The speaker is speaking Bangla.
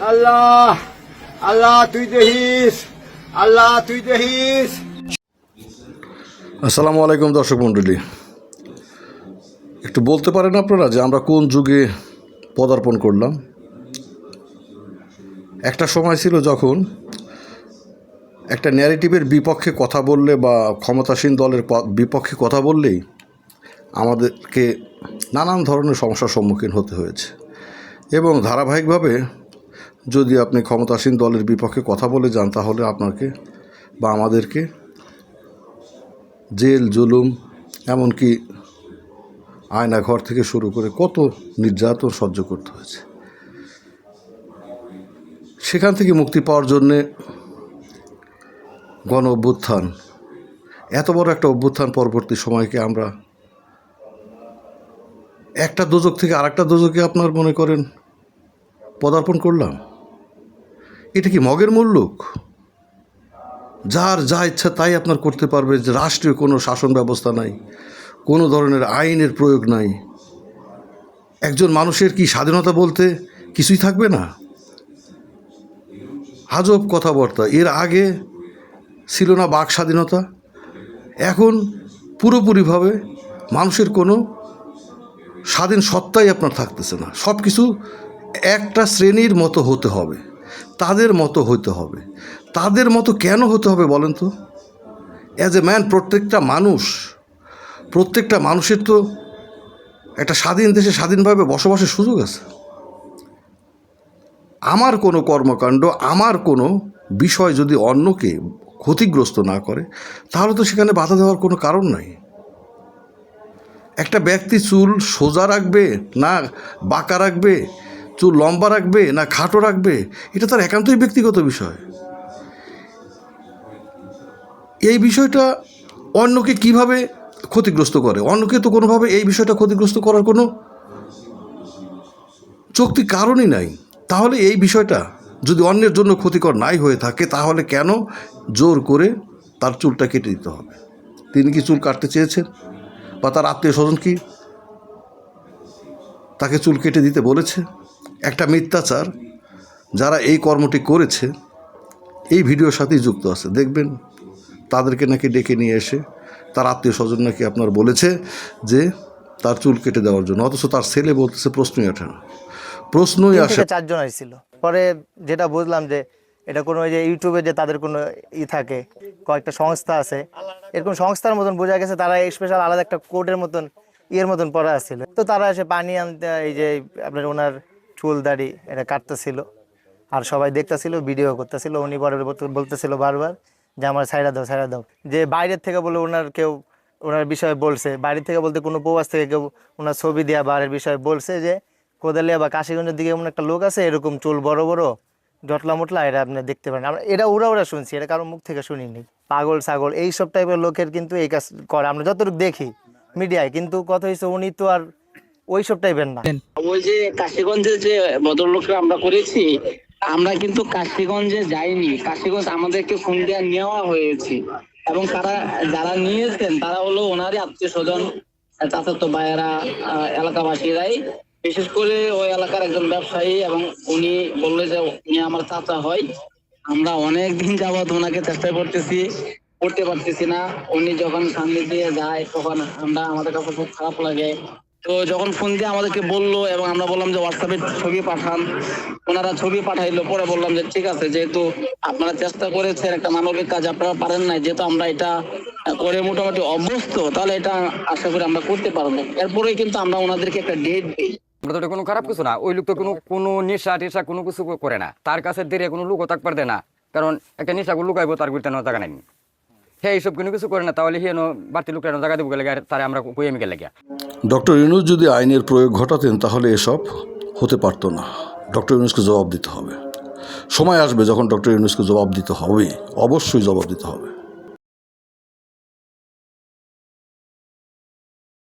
আল্লাহ আল্লাহ তুই দেখিস আল্লাহ তুই দেখিস আসসালামু আলাইকুম দর্শক মণ্ডলী। একটু বলতে পারেন আপনারা যে আমরা কোন যুগে পদার্পণ করলাম? একটা সময় ছিল যখন একটা ন্যারেটিভের বিপক্ষে কথা বললে বা ক্ষমতাসীন দলের বিপক্ষে কথা বললেই আমাদেরকে নানান ধরনের সমস্যার সম্মুখীন হতে হয়েছে। এবং ধারাবাহিকভাবে যদি আপনি ক্ষমতাসীন দলের বিপক্ষে কথা বলে যান তাহলে আপনাকে বা আমাদেরকে জেল, জুলুম, এমনকি আয়না ঘর থেকে শুরু করে কত নির্যাতন সহ্য করতে হয়েছে। সেখান থেকে মুক্তি পাওয়ার জন্যে গণ অভ্যুত্থান, এত বড় একটা অভ্যুত্থান পরবর্তী সময়কে আমরা একটা দোজক থেকে আরেকটা দোজকে আপনার মনে করেন পদার্পণ করলাম। এটা কি মগের মূল্যক যার যা ইচ্ছা তাই আপনার করতে পারবে, যে রাষ্ট্রীয় কোনো শাসন ব্যবস্থা নাই, কোনো ধরনের আইনের প্রয়োগ নাই। একজন মানুষের কি স্বাধীনতা বলতে কিছুই থাকবে না? আজব কথাবার্তা। এর আগে ছিল না বাক স্বাধীনতা, এখন পুরোপুরিভাবে মানুষের কোনো স্বাধীন সত্তাই আপনার থাকতেছে না। সব কিছু একটা শ্রেণির মতো হতে হবে। তাদের মতো হতে হবে। তাদের মতো কেন হতে হবে বলেন তো? অ্যাজ এ ম্যান প্রত্যেকটা মানুষ, প্রত্যেকটা মানুষের তো একটা স্বাধীন দেশে স্বাধীনভাবে বসবাসের সুযোগ আছে। আমার কোনো কর্মকাণ্ড, আমার কোনো বিষয় যদি অন্যকে ক্ষতিগ্রস্ত না করে, তাহলে তো সেখানে বাধা দেওয়ার কোনো কারণ নাই। একটা ব্যক্তি চুল সোজা রাখবে না বাঁকা রাখবে চুল লম্বা রাখবে না খাটো রাখবে? এটা তার একান্তই ব্যক্তিগত বিষয়। এই বিষয়টা অন্যকে কীভাবে ক্ষতিগ্রস্ত করে? অন্যকে তো কোনোভাবে এই বিষয়টা ক্ষতিগ্রস্ত করার কোনো চুক্তি কারণই নাই। তাহলে এই বিষয়টা যদি অন্যের জন্য ক্ষতিকর নাই হয়ে থাকে, তাহলে কেন জোর করে তার চুলটা কেটে দিতে হবে? তিনি কি চুল কাটতে চেয়েছেন? বা তার আত্মীয় স্বজন কি তাকে চুল কেটে দিতে বলেছে? একটা মিথ্যাচার যারা এই কর্মটি করেছে এই ভিডিওর সাথেই যুক্ত আছে। দেখবেন তাদেরকে নাকি ডেকে নিয়ে এসে তার আত্মীয় স্বজন নাকি আপনার বলেছে যে তার চুল কেটে দেওয়ার জন্য অথচ তার ছেলে বলতেছে প্রশ্নই ওঠে না। প্রশ্নই আসে চারজন আসছিল পরে যেটা বুঝলাম যে এটা কোনো ওই যে ইউটিউবে যে তাদের কোনো ই থাকে কয়েকটা সংস্থা আছে এরকম সংস্থার মতন বোঝা গেছে তারা স্পেশাল আলাদা একটা কোর্টের মতন ইয়ের মতন পড়া আসছিল তো তারা এসে পানি আনতে এই যে আপনার ওনার চুল দাড়ি এটা কাটতেছিল। আর সবাই দেখতেছিল, ভিডিও করতেছিল, উনি পরে বলতে- বলতেছিল বারবার যে আমার সাইডা দাও সাইডা দাও। যে বাইরের থেকে বলে ওনার কেউ, ওনার বিষয়ে বলছে, বাইরের থেকে বলতে কোনো প্রবাস থেকে কেউ ওনার ছবি দেওয়া বারের বিষয়ে বলছে যে, কোদালিয়া বা কাশিগঞ্জের দিকে এমন একটা লোক আছে, এরকম চুল বড় বড়, জটলা মোটলা এটা আপনি দেখতে পারেন। আমরা, এটা ওরা ওরা শুনছি, এটা কারও মুখ থেকে শুনিনি। পাগল, ছাগল এই সব টাইপের লোকের কিন্তু এই কাজ করে। আমরা যতটুকু দেখি মিডিয়ায়, কিন্তু কথা হচ্ছে উনি তো আর ওই সব টাইপের না ওই যে কাশিগঞ্জে যে ভদ্রলোকরা আমরা করেছি আমরা কিন্তু কাশিগঞ্জে যাইনি। কাশিগঞ্জ আমাদেরকে ফোন দেওয়া নেওয়া হয়েছে। এবং তারা যারা নিয়েছেন তারা হলো ওনারই আত্মীয় স্বজন চাচাতো ভাইয়েরা এলাকাবাসীরাই। বিশেষ করে ওই এলাকার একজন ব্যবসায়ী এবং উনি বলল যে উনি আমার চাচা হয়। আমরা অনেক দিন যাবত ওনাকে চেষ্টা করতেছি করতে পারতেছি না। উনি যখন সামনে দিয়ে যায় তখন আমরা আমাদের কাছে খুব খারাপ লাগে। তো যখন ফোন দিয়ে আমাদেরকে বলল এবং আমরা বললাম যে হোয়াটসঅ্যাপে ছবি পাঠান, ওনারা ছবি পাঠাইলো, পরে বললাম যে ঠিক আছে, যেহেতু আপনারা চেষ্টা করেছেন একটা মানবিক কাজ, আপনারা পারেন না যেহেতু আমরা এটা করে মোটামুটি অভ্যস্ত, তাহলে এটা আশা করি আমরা করতে পারব। এরপরে কিন্তু আমরা ওনাদেরকে একটা ডেট দিই। আমরা কোনো খারাপ কিছু না, ওই লোক তো কোনো কোনো নেশা টেশা কোনো কিছু করে না। তার কাছে দেরে কোনো লোকও থাকবার না, কারণ একটা নেশা লুকাইবো তার গুড়তে জায়গা নাই। হ্যাঁ এইসব কোনো কিছু করে না, তাহলে বাড়তি লোকের জায়গা দেবো গেলে তারে আমরা কই আমি গেলে গিয়া? ডক্টর ইউনুস যদি আইনের প্রয়োগ ঘটাতেন, তাহলে এসব হতে পারত না। ডক্টর ইউনুসকে জবাব দিতে হবে। সময় আসবে যখন ডক্টর ইউনুসকে জবাব দিতে হবে। অবশ্যই জবাব দিতে হবে।